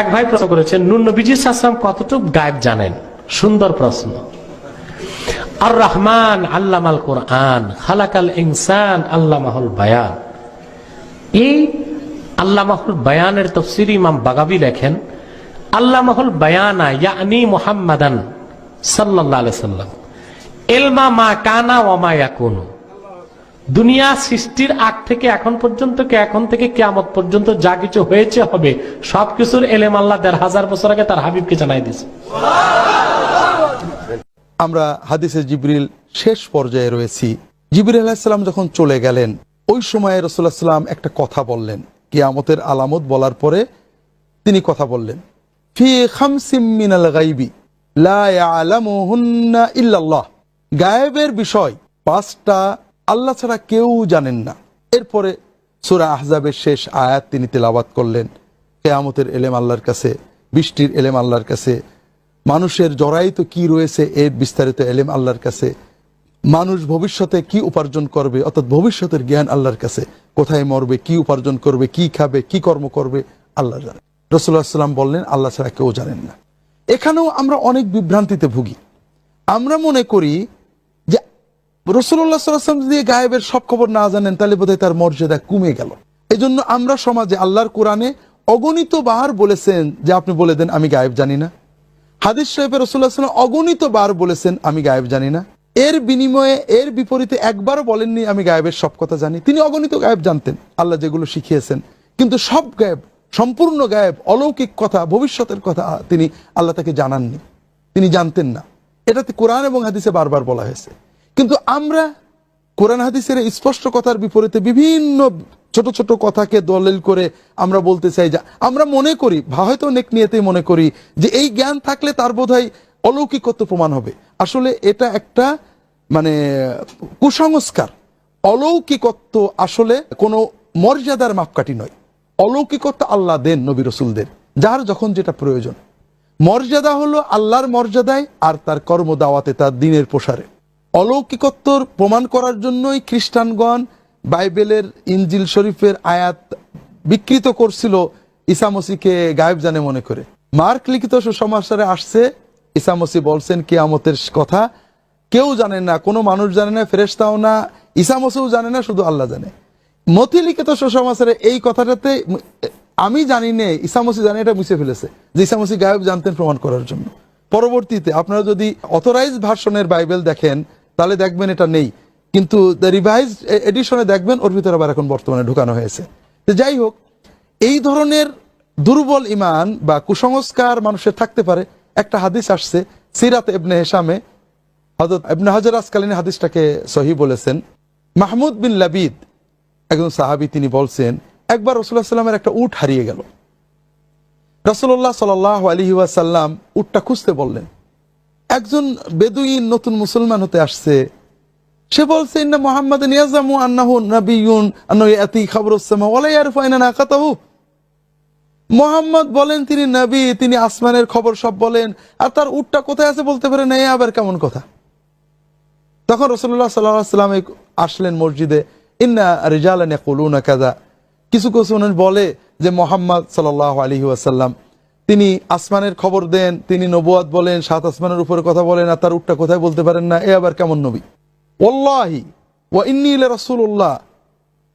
এক ভাই প্রশ্ন করেছেন, নুন নবীজি আসলাম কতটুকু গায়েব জানেন? সুন্দর প্রশ্ন। আর রহমান আল্লামাল কোরআন, খালাকাল ইনসান আল্লামাহুল বায়ান। এই আল্লামাহুল বায়ানের তফসির ইমাম বাগাবি লেখেন, আল্লামাহুল বায়ানা ইয়ানি মুহাম্মাদান আলাইহি সাল্লাম এলমা মা কানা ওমা ইয়াকুনু। দুনিয়া সৃষ্টির আগ থেকে এখন পর্যন্ত কে এখন থেকে কিয়ামত পর্যন্ত যা কিছু হয়েছে হবে সবকিছুর এলেম আল্লাহ দেড় হাজার বছর আগে তার হাবিবকে জানাই দিয়েছে। আমরা হাদিসে জিবরিল শেষ পর্যায়ে রয়েছি। জিবরিল আলাহিসাল্লাম যখন চলে গেলেন, ওই সময়ে রসুল্লাহ সাল্লাম একটা কথা বললেন। কিয়ামতের আলামত বলার পরে তিনি কথা বললেন, ফি খামসিম গাইবি ইল্লাল্লাহ। গায়েবের বিষয় পাঁচটা আল্লাহ ছাড়া কেউ জানেন না। এরপরে সূরা আহজাবের শেষ আয়াত তিনি তেলাওয়াত করলেন। কেয়ামতের এলেম আল্লাহর কাছে, বৃষ্টির এলেম আল্লাহর কাছে, মানুষের জড়াইতে কি রয়েছে এর বিস্তারিত এলেম আল্লাহর কাছে, মানুষ ভবিষ্যতে কি উপার্জন করবে, অর্থাৎ ভবিষ্যতের জ্ঞান আল্লাহর কাছে, কোথায় মরবে, কি উপার্জন করবে, কি খাবে, কি কর্ম করবে, আল্লাহ জানে। রসুল্লাহ সাল্লাম বললেন, আল্লাহ ছাড়া কেউ জানেন না। এখানেও আমরা অনেক বিভ্রান্তিতে ভুগি। আমরা মনে করি রসুল্লাহ সাল্লাম যদি গায়েবের সব খবর না জানেন, তাহলে বোধহয় তার মর্যাদা কমে গেল। এই আমরা সমাজে আল্লাহর কোরআনে অগণিত বার বলেছেন যে আপনি বলে দেন, আমি গায়েব জানি না। হাদিস সাহেবের রসুল্লাহ সাল্লাম অগণিত বার বলেছেন, আমি গায়েব জানি না। এর বিনিময়ে, এর বিপরীতে একবারও বলেননি, আমি গায়েবের সব কথা জানি। তিনি অগণিত গায়েব জানতেন, আল্লাহ যেগুলো শিখিয়েছেন। কিন্তু সব গায়েব, সম্পূর্ণ গায়েব, অলৌকিক কথা, ভবিষ্যতের কথা তিনি আল্লাহ তাকে জানাননি। তিনি জানতেন না। এটাতে কোরআন এবং হাদিসে বারবার বলা হয়েছে। কিন্তু আমরা কোরআন হাদিসের স্পষ্ট কথার বিপরীতে বিভিন্ন ছোট ছোট কথাকে দলিল করে আমরা বলতে চাই যা আমরা মনে করি হয়তো অনেক নিয়েতেই মনে করি, যে এই জ্ঞান থাকলে তার বোধহয় অলৌকিকত্ব প্রমাণ হবে। আসলে এটা একটা মানে কুসংস্কার। অলৌকিকত্ব আসলে কোনো মর্যাদার মাপকাঠি নয়। অলৌকিকত্ব আল্লাহ দেন নবী রসুলদের, যার যখন যেটা প্রয়োজন। মর্যাদা হলো আল্লাহর মর্যাদায় আর তার কর্ম দাওয়াতে তার দিনের প্রসারে। অলৌকিকত্বর প্রমাণ করার জন্যই খ্রিস্টানগণ বাইবেলের ইঞ্জিল শরীফের আয়াত বিকৃত করছিল ইসামসিকে গায়েব জানে মনে করে। মার্ক লিখিত সুসমাচারে আসছে ইসামসি বলছেন, কিয়ামতের কথা কেউ জানে না, কোনো মানুষ জানে না ফেরেস্তাও না ইসামসিও জানে না, শুধু আল্লাহ জানে। মতি লিখিত সুসমাচারে এই কথাটাতে আমি জানি নে ইসামসি জানে, এটা মুছে ফেলেছে, যে ইসামসি গায়েব জানতেন প্রমাণ করার জন্য। পরবর্তীতে আপনারা যদি অথরাইজ ভার্সনের বাইবেল দেখেন তাহলে দেখবেন এটা নেই। কিন্তু রিভাইজ এডিশনে দেখবেন ওর ভিতরে আবার এখন বর্তমানে ঢুকানো হয়েছে। যাই হোক, এই ধরনের দুর্বল ইমান বা কুসংস্কার মানুষের থাকতে পারে। একটা হাদিস আসছে, সিরাত এবনে হেসামে হজরত এবনে হাজার আসকালীন হাদিসটাকে সহি বলেছেন। মাহমুদ বিন লাবিদ, একজন সাহাবি, তিনি বলছেন, একবার রসুল্লাহ সাল্লামের একটা উট হারিয়ে গেল। রসুল্লাহ সাল আলী ওয়াসাল্লাম উটটা খুঁজতে বললেন একজন বেদুইন নতুন মুসলমান হতে আসছে। সে বলছে, ইন্না মোহাম্মদ নিয়াজামু মোহাম্মদ বলেন, তিনি নবী, তিনি আসমানের খবর সব বলেন। আর তার উটটা কোথায় আছে বলতে পারে না আবার কেমন কথা? তখন রসুল্লাহ সাল্লাহ সাল্লাম আসলেন মসজিদে, ইন্না রিজালান ইয়াকুলুনা কাযা। কিছু কিছু বলে যে, মোহাম্মদ সাল্লাহ আলী ওয়াসাল্লাম তিনি আসমানের খবর দেন, তিনি নবুয়াদ বলেন, সাত আসমানের উপরে কথা বলেন, আর তার উটটা কোথায় বলতে পারেন না, এ আবার কেমন নবী? ওল্লাহি ওয়া ইন্নি রাসূলুল্লাহ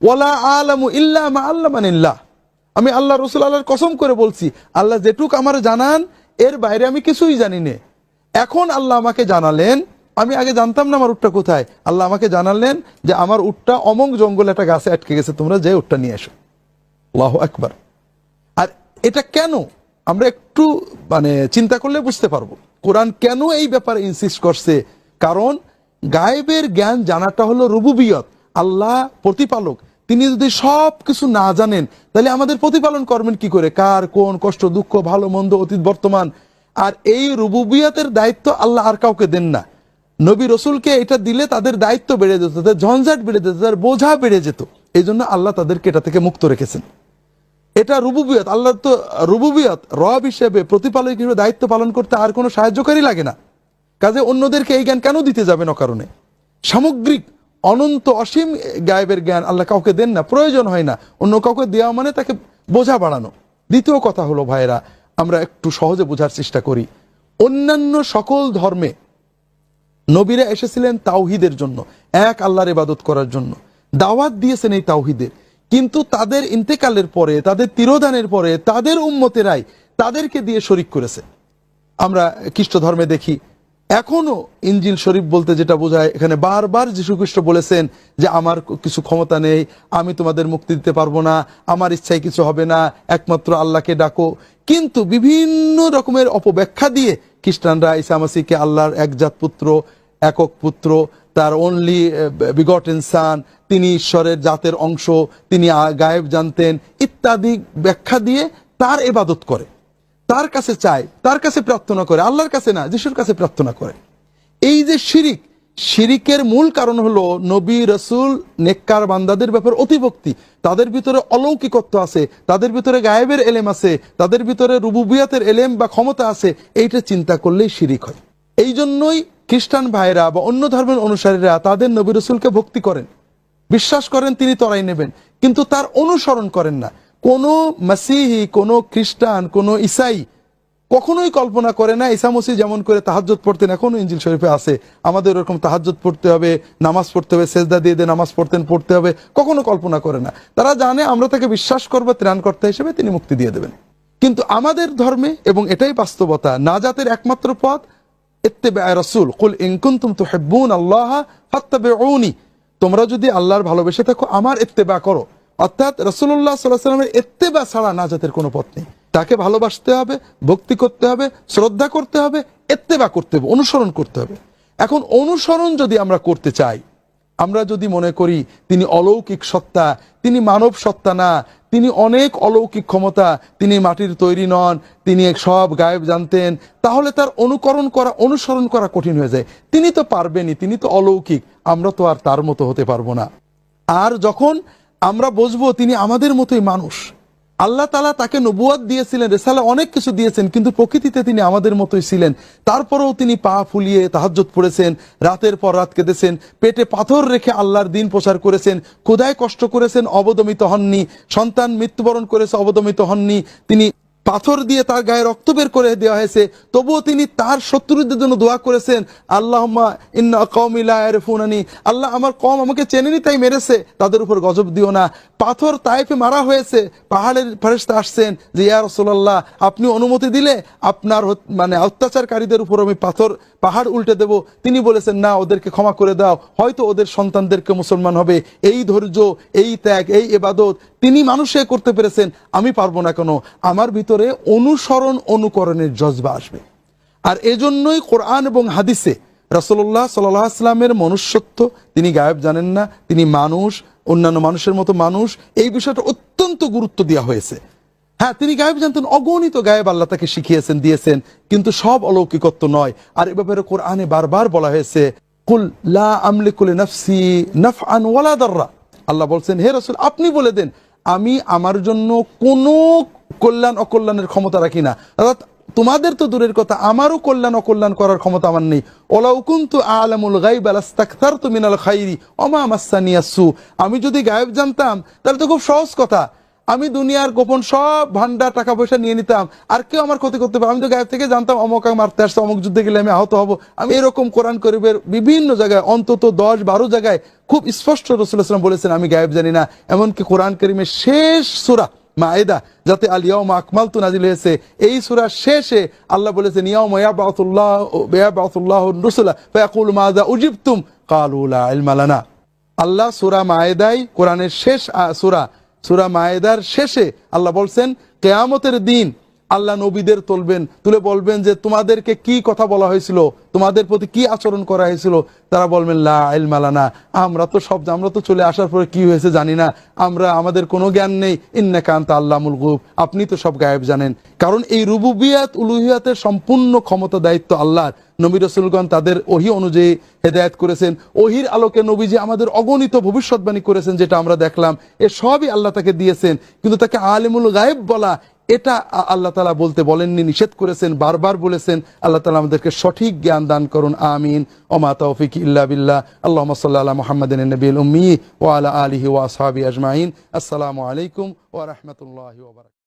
ওয়ালা আলামু ইল্লা মা আল্লামানিল্লাহ। আমি আল্লাহ রসুল আল্লাহর কসম করে বলছি, আল্লাহ যেটুক আমার জানান, এর বাইরে আমি কিছুই জানি না। এখন আল্লাহ আমাকে জানালেন, আমি আগে জানতাম না আমার উটটা কোথায়। আল্লাহ আমাকে জানালেন যে আমার উটটা অমং জঙ্গলে একটা গাছে আটকে গেছে, তোমরা যে উটটা নিয়ে এসো। আল্লাহ একবার আর এটা কেন? আমরা একটু মানে চিন্তা করলে বুঝতে পারব। কোরআন কেন এই ব্যাপারে ইনসিস্ট করছে? কারণ গায়েবের জ্ঞান জানাটা হলো রুবুবিয়ত। আল্লাহ প্রতিপালক। তিনি যদি সব কিছু না জানেন, তাহলে আমাদের প্রতিপালন করবেন কি করে? কার, কোন, কষ্ট, দুঃখ, ভালো, মন্দ, অতীত, বর্তমান? আর এই রুবুবিয়তের দায়িত্ব আল্লাহ আর কাউকে দেন না। নবী রসুলকে এটা দিলে তাদের দায়িত্ব বেড়ে যেত, তাদের ঝঞ্ঝাট বেড়ে যেত, তাদের বোঝা বেড়ে যেত। এই জন্য আল্লাহ তাদেরকে এটা থেকে মুক্ত রেখেছেন। এটা রুবুবিয়ত আল্লাহ তো রুবুবিয়ত, রব হিসেবে প্রতিপালক হিসেবে দায়িত্ব পালন করতে আর কোনো সাহায্যকারী লাগে না। কাজে অন্যদেরকে এই জ্ঞান কেন দিতে যাবেন অকারণে? সামগ্রিক, অনন্ত, অসীম গায়েবের জ্ঞান আল্লাহ কাউকে দেন না, প্রয়োজন হয় না। অন্য কাউকে দেওয়া মানে তাকে বোঝা বাড়ানো। দ্বিতীয় কথা হলো ভাইরা আমরা একটু সহজে বোঝার চেষ্টা করি। অন্যান্য সকল ধর্মে নবীরা এসেছিলেন তাওহিদের জন্য, এক আল্লাহর ইবাদত করার জন্য। দাওয়াত দিয়েছেন এই তাওহিদের। কিন্তু তাদের ইন্তেকালের পরে, তাদের তিরোধানের পরে, তাদের উম্মতেরাই তাদেরকে দিয়ে শরিক করেছে। আমরা খ্রিস্ট ধর্মে দেখি, এখনও ইঞ্জিল শরীফ বলতে যেটা বোঝায়, এখানে বারবার যীশু খ্রিস্ট বলেছেন যে আমার কিছু ক্ষমতা নেই, আমি তোমাদের মুক্তি দিতে পারব না, আমার ইচ্ছায় কিছু হবে না, একমাত্র আল্লাহকে ডাকো। কিন্তু বিভিন্ন রকমের অপব্যাখ্যা দিয়ে খ্রিস্টানরা ঈসা মাসিকে আল্লাহর একজাত পুত্র একক পুত্র তার অনলি বিগট ইনসান তিনি ঈশ্বরের জাতের অংশ, তিনি গায়েব জানতেন, ইত্যাদি ব্যাখ্যা দিয়ে তার এবাদত করে। তার কাছে চায়, তার কাছে প্রার্থনা করে, আল্লাহর কাছে না, যিশুর কাছে প্রার্থনা করে। এই যে শিরিক, শিরিকের মূল কারণ হলো নবী, রসুল, নেককার বান্দাদের ব্যাপার অতিভক্তি। তাদের ভিতরে অলৌকিকত্ব আছে, তাদের ভিতরে গায়েবের এলেম আছে, তাদের ভিতরে রুবুবিয়াতের এলেম বা ক্ষমতা আছে, এইটা চিন্তা করলেই শিরিক হয়। এই জন্যই খ্রিস্টান ভাইরা বা অন্য ধর্মের অনুসারীরা তাদের নবী রসুলকে ভক্তি করেন। বিশ্বাস করেন, তিনি তরাই নেবেন। কিন্তু তার অনুসরণ করেন না। কোনো মাসিহি, কোনো খ্রিস্টান, কোনো ইসাই কখনোই কল্পনা করে না ইসা মসি যেমন করে তাহাজ্জত পড়তেন এখনও ইঞ্জিল শরীফে আছে। আমাদের ওরকম তাহাজ্জত পড়তে হবে, নামাজ পড়তে হবে, সেজদা দিয়ে দিয়ে নামাজ পড়তেন, পড়তে হবে, কখনো কল্পনা করে না। তারা জানে আমরা তাকে বিশ্বাস করব, ত্রাণকর্তা হিসেবে তিনি মুক্তি দিয়ে দেবেন। কিন্তু আমাদের ধর্মে, এবং এটাই বাস্তবতা, নাজাতের একমাত্র পথ ইত্তেবা রসুল, কুল ইনকুন্তুম তুহিব্বুন আল্লাহ ফাত্তাবিউনি। তোমরা যদি আল্লাহর ভালোবেসে থাকো, আমার ইত্তেবা করো। অর্থাৎ রসুল্লাহ সাল্লাহ সাল্লামের ইত্তেবা ছাড়া নাজাতের কোনো পথ নেই। তাকে ভালোবাসতে হবে, ভক্তি করতে হবে, শ্রদ্ধা করতে হবে, ইত্তেবা করতে হবে, অনুসরণ করতে হবে। এখন অনুসরণ যদি আমরা করতে চাই আমরা যদি মনে করি তিনি অলৌকিক সত্তা, তিনি মানব সত্তা না, তিনি অনেক অলৌকিক ক্ষমতা, তিনি মাটির তৈরি নন, তিনি সব গায়েব জানতেন, তাহলে তার অনুকরণ করা, অনুসরণ করা কঠিন হয়ে যায়। তিনি তো পারবেনই, তিনি তো অলৌকিক, আমরা তো আর তার মতো হতে পারব না। আর যখন আমরা বুঝব তিনি আমাদের মতোই মানুষ আল্লাহ তালা তাকে নবুয়াদ দিয়েছিলেন রেসালা অনেক কিছু দিয়েছেন, কিন্তু প্রকৃতিতে তিনি আমাদের মতোই ছিলেন। তারপরেও তিনি পা ফুলিয়ে তাহাজ্জত পড়েছেন, রাতের পর রাত কেঁদেছেন, পেটে পাথর রেখে আল্লাহর দিন প্রচার করেছেন ক্ষুদায় কষ্ট করেছেন, অবদমিত হননি, সন্তান মৃত্যুবরণ করেছে, অবদমিত হননি। তিনি পাথর দিয়ে তার গায়ে রক্ত বের করে দেওয়া হয়েছে। তবুও তিনি তার শত্রুদের জন্য দোয়া করেছেন আল্লাহ ইন্না আল্লাহ আমার কম আমাকে চেনেনি, তাই মেরেছে। তাদের উপর গজব দিও না। পাথর তাইফে মারা হয়েছে। পাহাড়ের ফেরেশতা আসছেন যে, ইয়া রাসূলুল্লাহ, আপনি অনুমতি দিলে আপনার মানে অত্যাচারকারীদের উপর আমি পাথর, পাহাড় উল্টে দেব। তিনি বলেছেন, না, ওদেরকে ক্ষমা করে দাও। হয়তো ওদের সন্তানদেরকে মুসলমান হবে। এই ধৈর্য, এই ত্যাগ, এই এবাদত তিনি মানুষে করতে পেরেছেন। আমি পারব না কেন। আমার ভিতরে অনুসরণ অনুকরণের জজবা আসবে। আর এজন্যই কোরআন এবং হাদিসে রাসূলুল্লাহ সাল্লাহ মনুষ্যত্ব, তিনি গায়েব জানেন না, তিনি মানুষ, অন্যান্য মানুষের মতো মানুষ, এই বিষয়টা অত্যন্ত গুরুত্ব দেওয়া হয়েছে। হ্যাঁ তিনি গায়েব জানতেন, অগণিত গায়েব আল্লাহ তাকে শিখিয়েছেন, দিয়েছেন, কিন্তু সব অলৌকিকত্ব নয়। আর এ ব্যাপারে কোরআনে বারবার বলা হয়েছে আল্লাহ বলছেন, হে রাসূল, আপনি বলে দেন, আমি আমার জন্য কোনো কল্যাণ অকল্যাণের ক্ষমতা রাখি না। অর্থাৎ তোমাদের তো দূরের কথা, আমারও কল্যাণ অকল্যাণ করার ক্ষমতা আমার নেই। ওলাউ কুনতু আলামুল গাইব আলাস্তাকথারতু মিনাল খাইরি ওমা মাসানি আসু আমি যদি গায়েব জানতাম, তাহলে তো খুব সহজ কথা। আমি দুনিয়ার গোপন সব ভান্ডার টাকা পয়সা নিয়ে নিতাম, আর কেউ আমার ক্ষতি করতে পারে আমি তো গায়েব থেকে জানতাম, অমক মারতে আসছে, অমুক যুদ্ধে গেলে আমি আহত হব। আমি এরকম কোরআন করিবের বিভিন্ন জায়গায়, অন্তত দশ বারো জায়গায় খুব স্পষ্ট রসুল্লাহাম বলেছেন, আমি গায়েব জানি না। এমনকি কোরআন করিমের শেষ সুরা মায়েদা, যাতে আলিয়াউমা আকমাল তো নাজিল হয়েছে। এই সুরার শেষে আল্লাহ বলেছেন, ইয়াউমা ইয়াবাউতুল্লাহ ইয়াবাউতুল্লাহ রসুল্লাহ ফায়াকুল মাযা উজিবতুম? ক্বালু লা ইলমা লানা। আল্লাহ সুরা মায়েদাই কোরআনের শেষ সুরা সুরা মায়েদার শেষে আল্লাহ বলছেন, কেয়ামতের দিন আল্লাহ নবীদের তুলবেন, তুলে বলবেন যে তোমাদেরকে কি কথা বলা হয়েছিল, তোমাদের প্রতি কি আচরণ করা হয়েছিল? তারা বলবেন, লা আমরা তো সব আমরা তো চলে আসার পরে কি হয়েছে জানি না। আমরা, আমাদের কোনো জ্ঞান নেই। ইন্না ইন্নাকান্ত আল্লামুল গুব আপনি তো সব গায়েব জানেন। কারণ এই রুবুবিয়াত, উলুহিয়াতের সম্পূর্ণ ক্ষমতা, দায়িত্ব আল্লাহর। নবী রসুলগণ তাদের ওহি অনুযায়ী হেদায়ত করেছেন। ওহির আলোকে নবীজি আমাদের অগণিত ভবিষ্যৎবাণী করেছেন, যেটা আমরা দেখলাম, এ সবই আল্লাহ তাকে দিয়েছেন। কিন্তু তাকে আলিমুল গায়েব বলা এটা আল্লাহ তালা বলতে বলেননি, নিষেধ করেছেন, বারবার বলেছেন। আল্লাহ তালা আমাদেরকে সঠিক জ্ঞান দান করুন, আমিন। ওমা তৌফিক ইল্লা বিল্লাহ। আল্লাহ সাল্লাহ মোহাম্মদিন নবীল উম্মি ওয়ালা আলহি ওয়াসাবি আজমাইন। আসসালামু আলাইকুম ও রহমতুল্লাহ